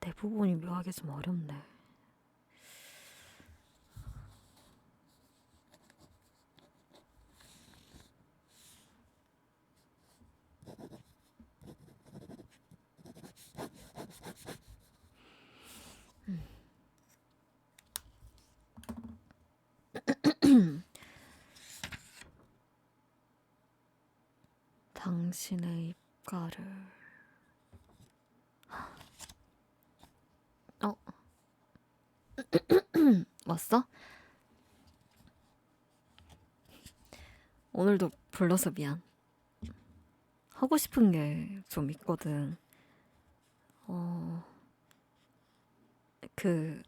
대부분이 묘하게 좀 어렵네. 당신의 입가를 어 왔어? 오늘도 불러서 미안. 하고 싶은 게 좀 있거든. 어, 그,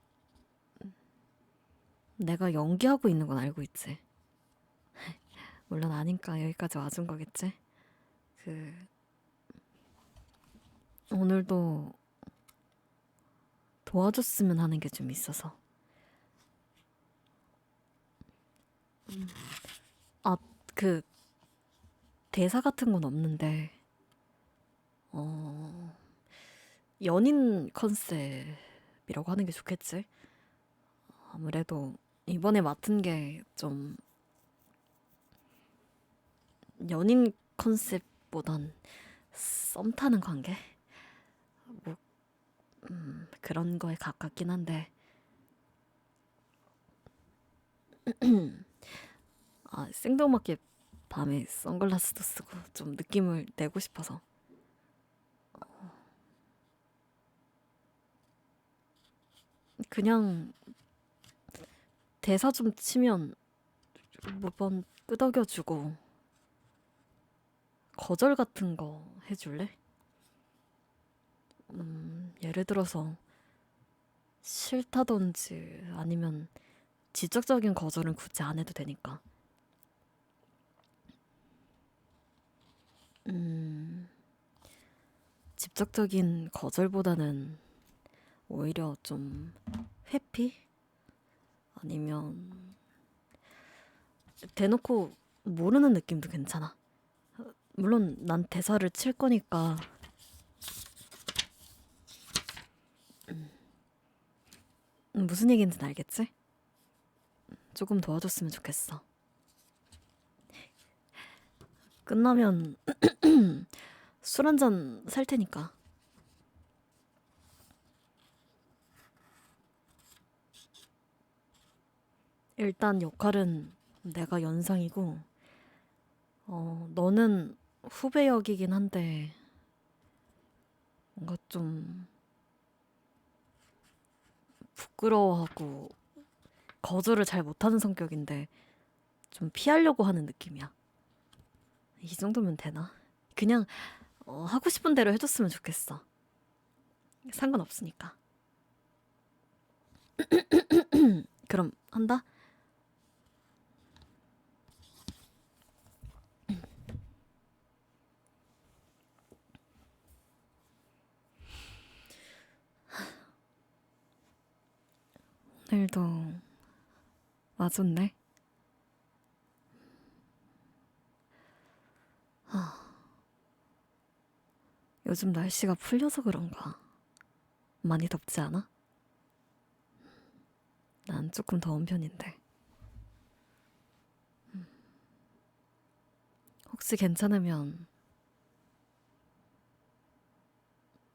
내가 연기하고 있는 건 알고 있지. 물론 아니까 여기까지 와준 거겠지. 그, 오늘도 도와줬으면 하는 게 좀 있어서. 음, 아, 그, 대사 같은 건 없는데, 어, 연인 컨셉이라고 하는 게 좋겠지? 아무래도 이번에 맡은 게 좀 연인 컨셉 보단 썸 타는 관계? 뭐, 음, 그런 거에 가깝긴 한데, 아, 생뚱맞게 밤에 선글라스도 쓰고 좀 느낌을 내고 싶어서. 그냥 대사 좀 치면 몇 번 끄덕여주고 거절 같은 거 해줄래? 음, 예를 들어서 싫다던지 아니면 지적적인 거절은 굳이 안 해도 되니까. 음, 직접적인 거절보다는 오히려 좀 회피? 아니면 대놓고 모르는 느낌도 괜찮아. 물론 난 대사를 칠 거니까 음, 무슨 얘기인지는 알겠지? 조금 도와줬으면 좋겠어. 끝나면 술 한 잔 살 테니까. 일단 역할은 내가 연상이고, 어, 너는 후배 역이긴 한데, 뭔가 좀 부끄러워하고 거절을 잘 못하는 성격인데, 좀 피하려고 하는 느낌이야. 이 정도면 되나? 그냥 어, 하고 싶은 대로 해줬으면 좋겠어. 상관없으니까. 그럼 한다? 오늘도 와줬네. 요즘 날씨가 풀려서 그런가. 많이 덥지 않아? 난 조금 더운 편인데. 음. 혹시 괜찮으면,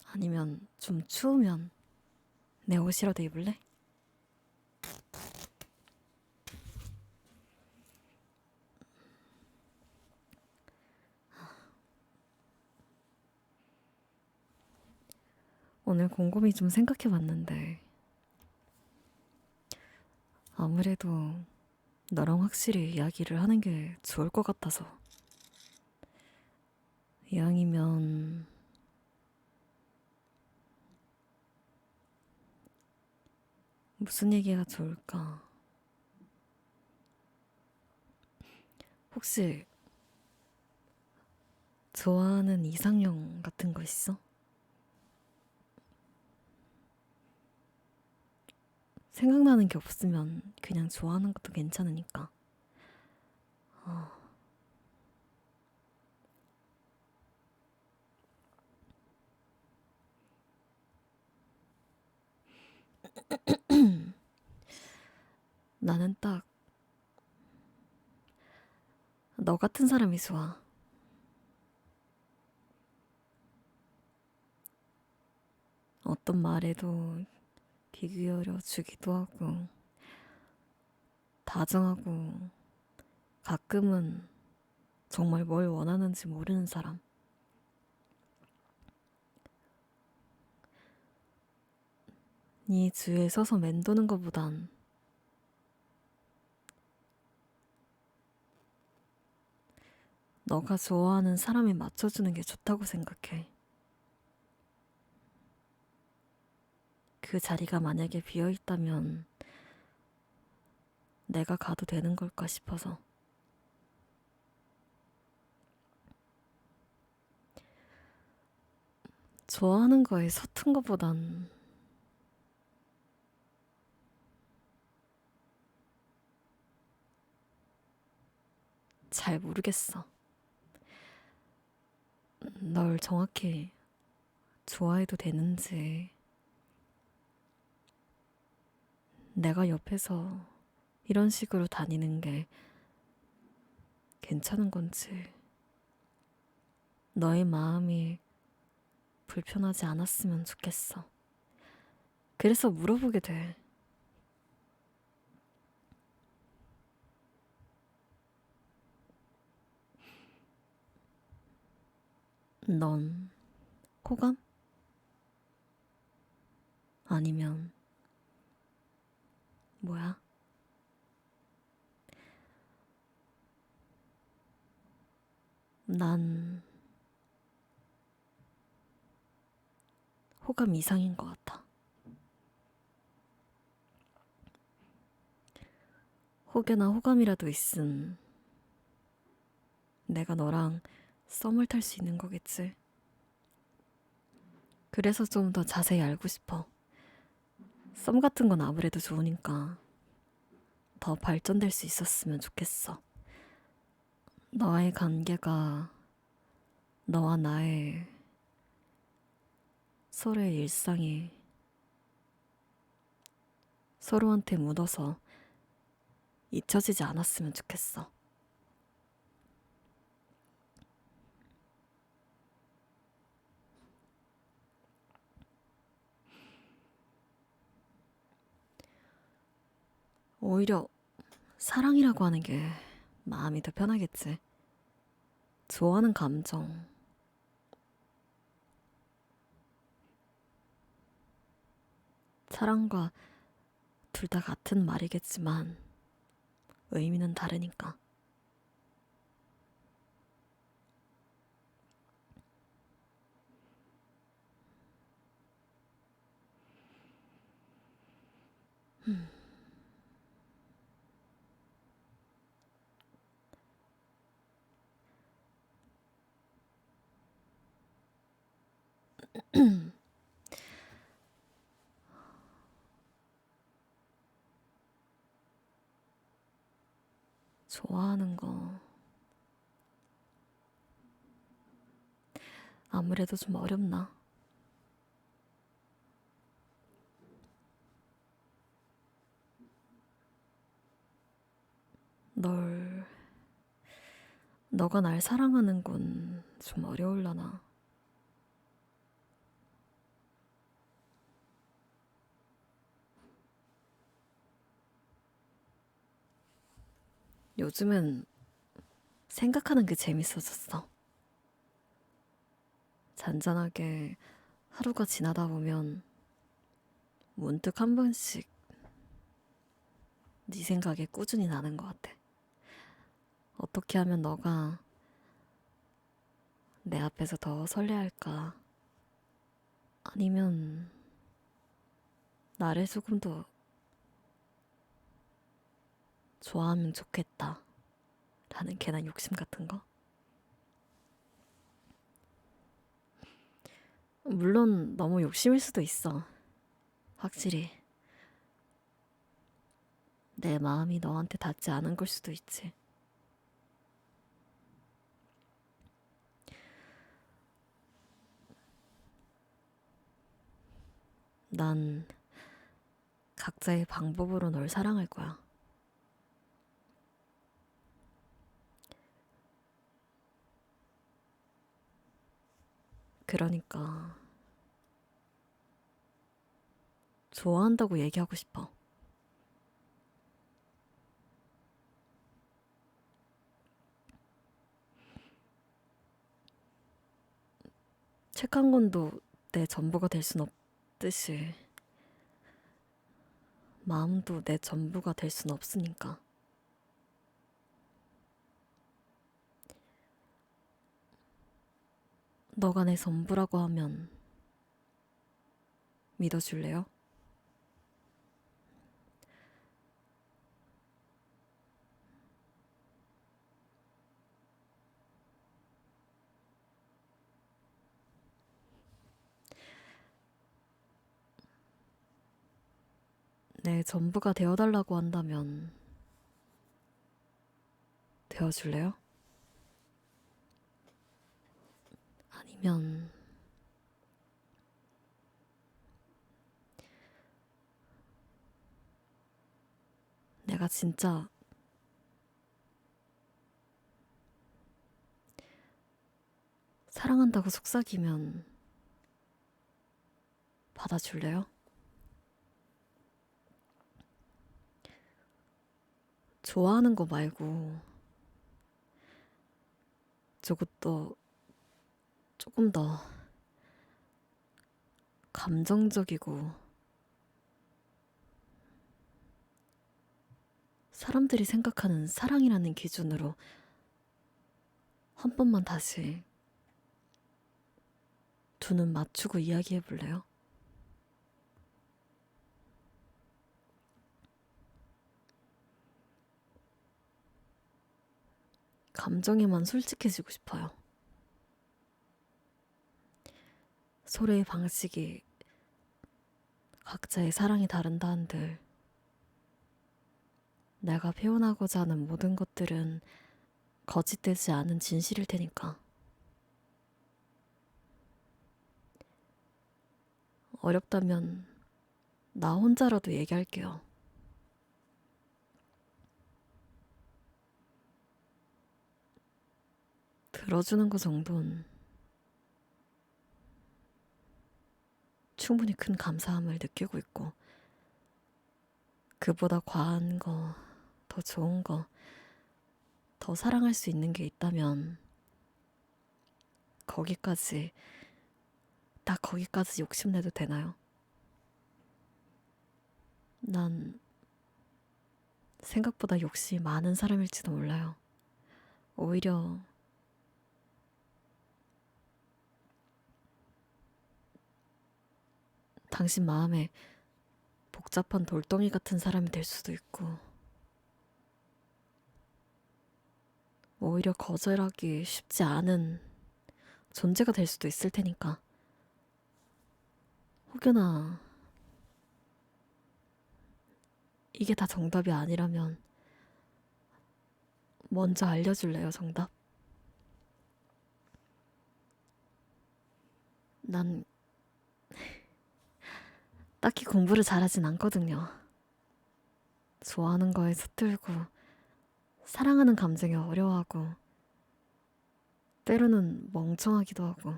아니면 좀 추우면 내 옷이라도 입을래? 오늘 곰곰이 좀 생각해 봤는데, 아무래도 너랑 확실히 이야기를 하는 게 좋을 것 같아서. 이왕이면, 무슨 얘기가 좋을까? 혹시, 좋아하는 이상형 같은 거 있어? 생각나는 게 없으면 그냥 좋아하는 것도 괜찮으니까. 어. 나는 딱 너 같은 사람이 좋아. 어떤 말에도 귀 기울여 주기도 하고, 다정하고, 가끔은 정말 뭘 원하는지 모르는 사람. 네 주위에 서서 맴도는 것보단 너가 좋아하는 사람에 맞춰주는 게 좋다고 생각해. 그 자리가 만약에 비어 있다면 내가 가도 되는 걸까 싶어서. 좋아하는 거에 서툰 것보단 잘 모르겠어. 널 정확히 좋아해도 되는지, 내가 옆에서 이런 식으로 다니는 게 괜찮은 건지, 너의 마음이 불편하지 않았으면 좋겠어. 그래서 물어보게 돼. 넌 호감? 아니면 뭐야? 난 호감 이상인 것 같아. 혹여나 호감이라도 있음 내가 너랑 썸을 탈 수 있는 거겠지. 그래서 좀 더 자세히 알고 싶어. 썸 같은 건 아무래도 좋으니까 더 발전될 수 있었으면 좋겠어. 너와의 관계가 너와 나의 서로의 일상이 서로한테 묻어서 잊혀지지 않았으면 좋겠어. 오히려 사랑이라고 하는 게 마음이 더 편하겠지. 좋아하는 감정. 사랑과 둘 다 같은 말이겠지만 의미는 다르니까. 좋아하는 거 아무래도 좀 어렵나? 널 너가 날 사랑하는 건좀 어려울라나? 요즘은 생각하는 게 재밌어졌어. 잔잔하게 하루가 지나다 보면 문득 한 번씩 네 생각이 꾸준히 나는 것 같아. 어떻게 하면 너가 내 앞에서 더 설레할까? 아니면 나를 조금 더 좋아하면 좋겠다. 라는 괜한 욕심 같은 거? 물론 너무 욕심일 수도 있어. 확실히. 내 마음이 너한테 닿지 않은 걸 수도 있지. 난 각자의 방법으로 널 사랑할 거야. 그러니까 좋아한다고 얘기하고 싶어. 책 한 권도 내 전부가 될 순 없듯이 마음도 내 전부가 될 순 없으니까. 너가 내 전부라고 하면 믿어줄래요? 내 전부가 되어달라고 한다면 되어줄래요? 아니면 내가 진짜 사랑한다고 속삭이면 받아줄래요? 좋아하는 거 말고 저것도 조금 더 감정적이고 사람들이 생각하는 사랑이라는 기준으로 한 번만 다시 두 눈 맞추고 이야기해 볼래요? 감정에만 솔직해지고 싶어요. 서로의 방식이 각자의 사랑이 다른다 한들 내가 표현하고자 하는 모든 것들은 거짓되지 않은 진실일 테니까. 어렵다면 나 혼자라도 얘기할게요. 들어주는 거 정도는 충분히 큰 감사함을 느끼고 있고, 그보다 과한 거, 더 좋은 거, 더 사랑할 수 있는 게 있다면, 거기까지, 딱 거기까지 욕심내도 되나요? 난 생각보다 욕심이 많은 사람일지도 몰라요. 오히려 당신 마음에 복잡한 돌덩이 같은 사람이 될 수도 있고, 오히려 거절하기 쉽지 않은 존재가 될 수도 있을 테니까. 혹여나 이게 다 정답이 아니라면 먼저 알려줄래요, 정답? 난 딱히 공부를 잘하진 않거든요. 좋아하는 거에 서툴고, 사랑하는 감정에 어려워하고, 때로는 멍청하기도 하고.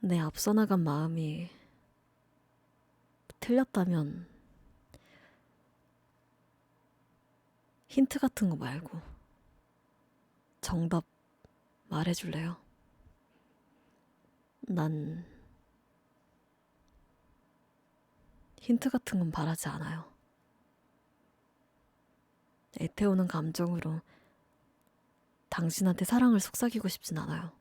내 앞서 나간 마음이 틀렸다면 힌트 같은 거 말고 정답 말해줄래요? 난 힌트 같은 건 바라지 않아요. 애태우는 감정으로 당신한테 사랑을 속삭이고 싶진 않아요.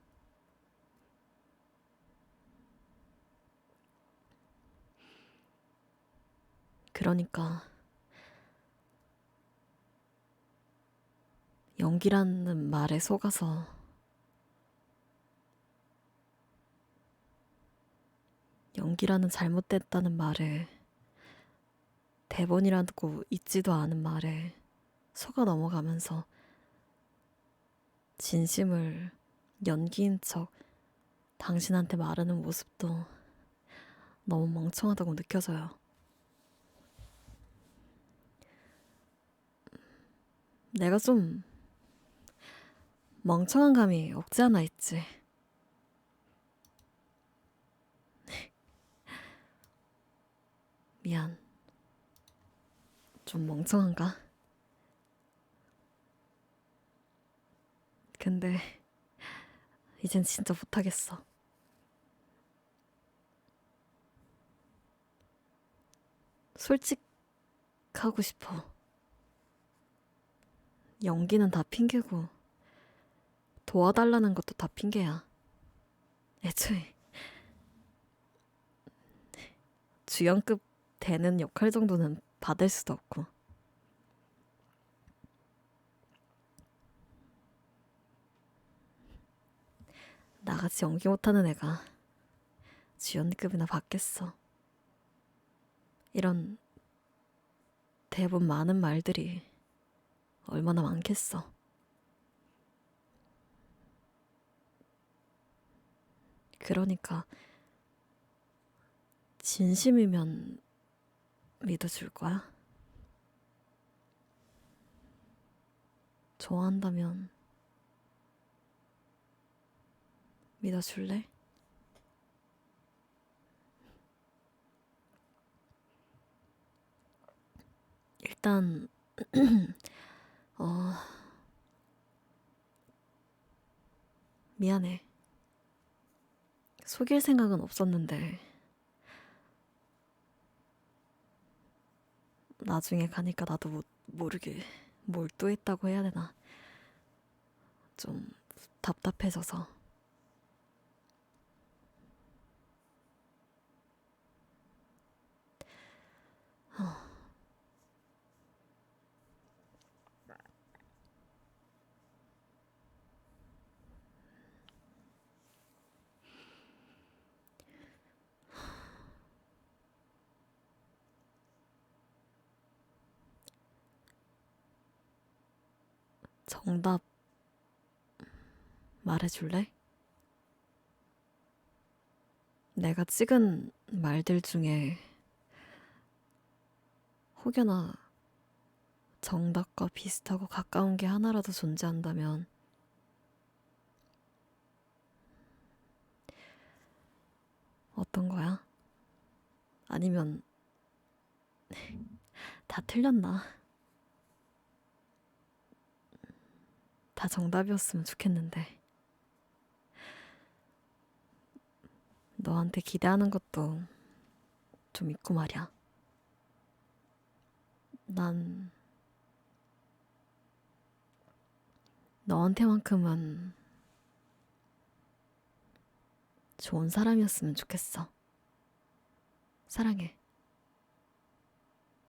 그러니까 연기라는 말에 속아서 연기라는 잘못됐다는 말에 대본이라고 있지도 않은 말에 속아 넘어가면서 진심을 연기인 척 당신한테 말하는 모습도 너무 멍청하다고 느껴져요. 내가 좀 멍청한 감이 없지 않아 있지. 미안. 좀 멍청한가? 근데 이젠 진짜 못하겠어. 솔직하고 싶어. 연기는 다 핑계고 도와달라는 것도 다 핑계야. 애초에 주연급 되는 역할 정도는 받을 수도 없고. 나같이 연기 못하는 애가 주연급이나 받겠어. 이런 대본 많은 말들이 얼마나 많겠어. 그러니까 진심이면 믿어줄 거야? 좋아한다면 믿어줄래? 일단 어 미안해. 속일 생각은 없었는데 나중에 가니까 나도 모, 모르게 몰두했다고 해야 되나? 좀 답답해져서 정답 말해줄래? 내가 찍은 말들 중에 혹여나 정답과 비슷하고 가까운 게 하나라도 존재한다면 어떤 거야? 아니면 다 틀렸나? 다 정답이었으면 좋겠는데. 너한테 기대하는 것도 좀 있고 말이야. 난 너한테만큼은 좋은 사람이었으면 좋겠어. 사랑해.